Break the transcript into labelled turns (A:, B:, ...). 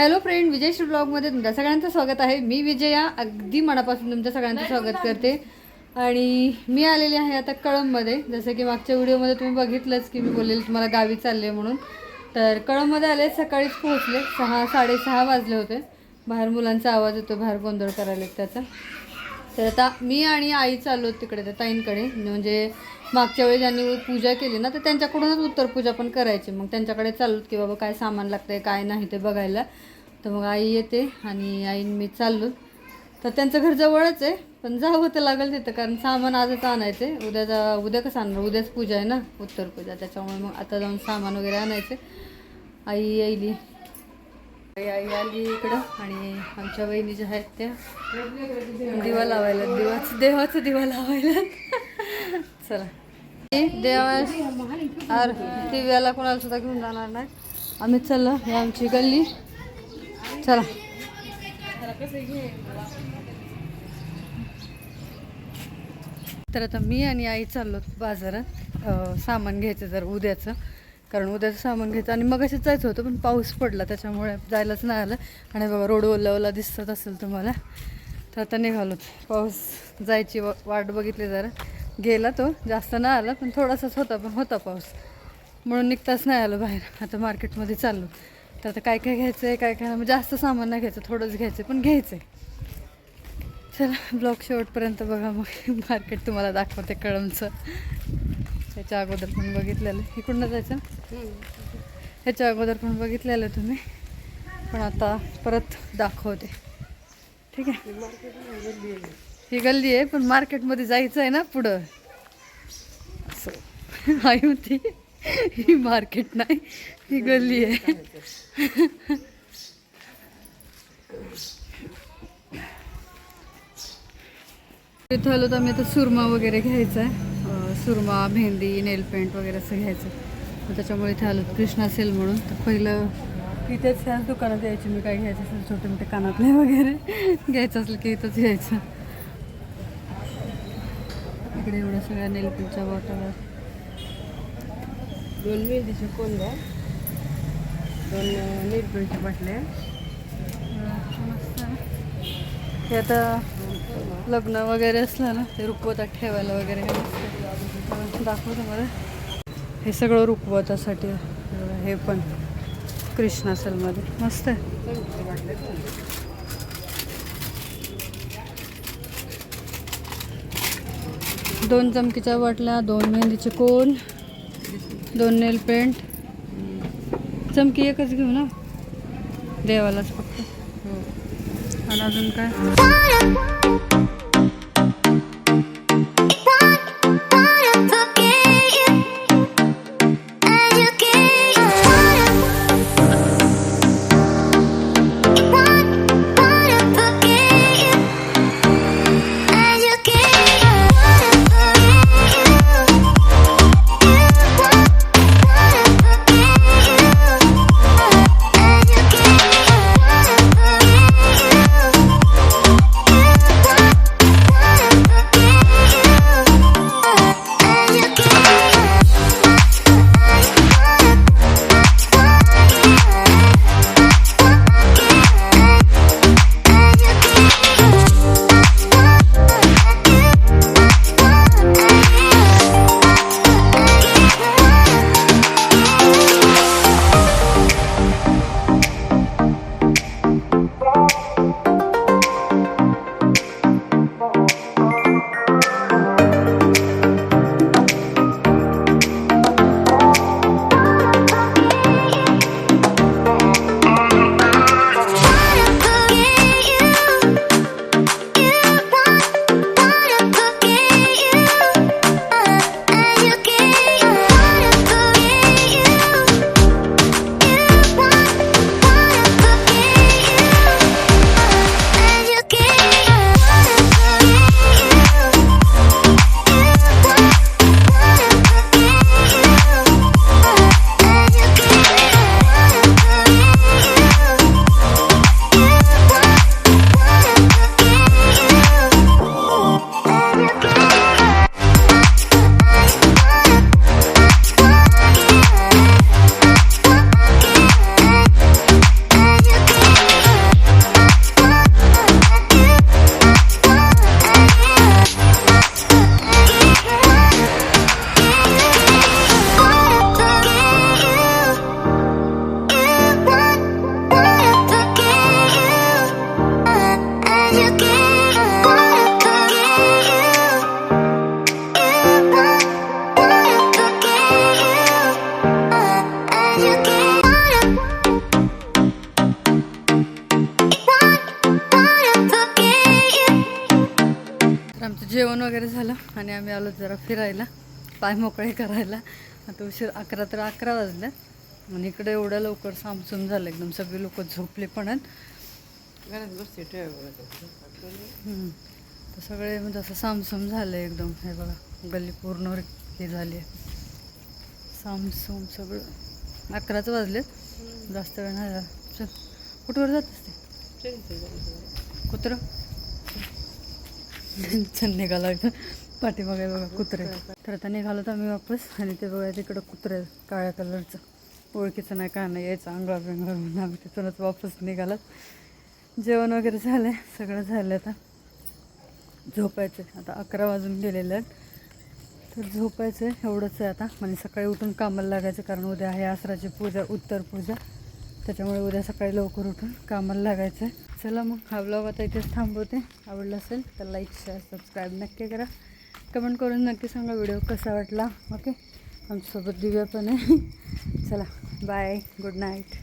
A: Hello friend विजयश्री ब्लॉगमध्ये तुमच्या सगळ्यांचं स्वागत आहे. मी विजया अगदी मनापासून तुमच्या सगळ्यांचं स्वागत करते. आणि मी आलेली आहे आता कळंबमध्ये. जसं की मागच्या व्हिडिओमध्ये तुम्ही बघितलंच की मी बोललेली तुम्हाला गावी चालले म्हणून. तर कळंबमध्ये आले सकाळीच पोहोचले. सहा साडेसहा वाजले होते. बाहेर मुलांचा आवाज येतो बाहेर गोंधळ करायला त्याचा. तर आता मी आणि आई चाललो तिकडे त्या ताईंकडे. म्हणजे मागच्या वेळी ज्यांनी पूजा केली ना तर त्यांच्याकडूनच उत्तर पूजा पण करायची. मग त्यांच्याकडे चाललो की बाबा काय सामान लागतंय काय नाही ते बघायला. तर मग आई येते आणि आई मी चाललो तर त्यांचं घर जवळच आहे पण जावं तर लागेल तिथं कारण सामान आजच आणायचं. आहे उद्याचा उद्या कसं आणणार? उद्याच पूजा आहे ना उत्तर पूजा. त्याच्यामुळे मग आता जाऊन सामान वगैरे आणायचे. आई येईली आई आई आली इकडं आणि आमच्या बहिणी ज्या आहेत त्या. दिवा लावायला दिवाच देवाचा दिवा लावायला. चला. हे देवा दिव्याला कोणाला सुद्धा घेऊन जाणार नाही. आम्ही चाललो आमची गल्ली. चला. तर आता मी आणि आई चाललो बाजारात. सामान घ्यायचं जर उद्याचं. कारण उद्याचं सामान घ्यायचं आणि मग असेच जायचं होतं पण पाऊस पडला त्याच्यामुळे जायलाच नाही आलं. आणि बाबा रोड ओला ओला दिसत असेल तुम्हाला. तर आता निघालो पाऊस जायची वा- वाट बघितली जरा. गेला तो. जास्त नाही आला पण थोडासाच होता पण होता पाऊस. म्हणून निघताच नाही आलं बाहेर. आता मार्केटमध्ये चाललो. तर आता काय काय घ्यायचं आहे काय काय म्हणजे जास्त सामान नाही घ्यायचं थोडंच घ्यायचं पण घ्यायचं आहे चला ब्लॉग शेवटपर्यंत बघा मग. मार्केट तुम्हाला दाखवते कळमचं. ह्याच्या अगोदर पण बघितलेलं. इकडनं जायचं? ह्याच्या अगोदर पण बघितलेलं तुम्ही. पण आता परत दाखवते. ठीक आहे? ही गल्ली आहे पण मार्केटमध्ये जायचं आहे ना पुढं. असं. आई होती. ही मार्केट नाही ही गल्ली आहे. इथं आलो तर आम्ही आता सुरमा वगैरे घ्यायचा आहे. सुरमा मेहंदी नेल पेंट वगैरे असं घ्यायचं. त्याच्यामुळे इथे आलो कृष्णा सेल म्हणून. तर पहिलं इथेच ह्याच दुकानात यायची मी काय घ्यायचं असेल छोटे मोठे कानातले वगैरे. घ्यायचं असलं की इथंच घ्यायचं. इकडे एवढ्या सगळ्या नेल बॉटल
B: दोन मेहंदीचे कोण द्या दोन निर्बळीच्या बाटल्या
A: हे आता लग्न वगैरे असलं ना ते रुखवतात ठेवायला वगैरे. हे मस्त. मला हे सगळं रुखवतासाठी हे पण कृष्णा मस्त आहे. दोन चमकीच्या बाटल्या दोन मेहंदीचे कोन दोन नेल पेंट चमकी एकच घेऊ ना? देवालाच फक्त. आणि अजून काय? आमचं जेवण वगैरे झालं आणि आम्ही आलो जरा फिरायला पाय मोकळे करायला. आता उशीर अकरा तर अकरा वाजल्या आणि इकडे एवढ्या लवकर सामसून झालं एकदम सगळी लोक झोपले पण आहेत.
B: घरात बसते
A: तर सगळे म्हणजे असं सामसूम झालं एकदम. हे बघा गल्ली पूर्ण हे झाली आहे. सामसूम सगळं. अकराच वाजले जास्त वेळ नाही झाला. चल कुठवर जात असते? कुत्रं? छान निघाला पाठीमागे बघा कुत्रे तर आता निघालो तर आम्ही वापस आणि ते बघा तिकडं कुत्रे काळ्या कलरचं. ओळखीचं नाही काय नाही यायचं अंगळा बिंगावर म्हणून आम्ही तिथूनच वापस निघालात. जेवण वगैरे झालं आहे सगळं झालं आता. झोपायचं आता अकरा वाजून गेलेले आहेत. तर झोपायचं आहे एवढंच आहे आता. म्हणजे सकाळी उठून कामाला लागायचं कारण उद्या आहे आसराची पूजा उत्तर पूजा. त्याच्यामुळे उद्या सकाळी लवकर उठून कामाला लागायचं आहे चला मग हा ब्लॉग आता इथेच थांबवते. आवडला असेल तर लाईक शेअर सबस्क्राईब नक्की करा. कमेंट करून नक्की सांगा व्हिडिओ कसा वाटला. ओके आमच्यासोबत दिव्या पण आहे. चला बाय गुड नाईट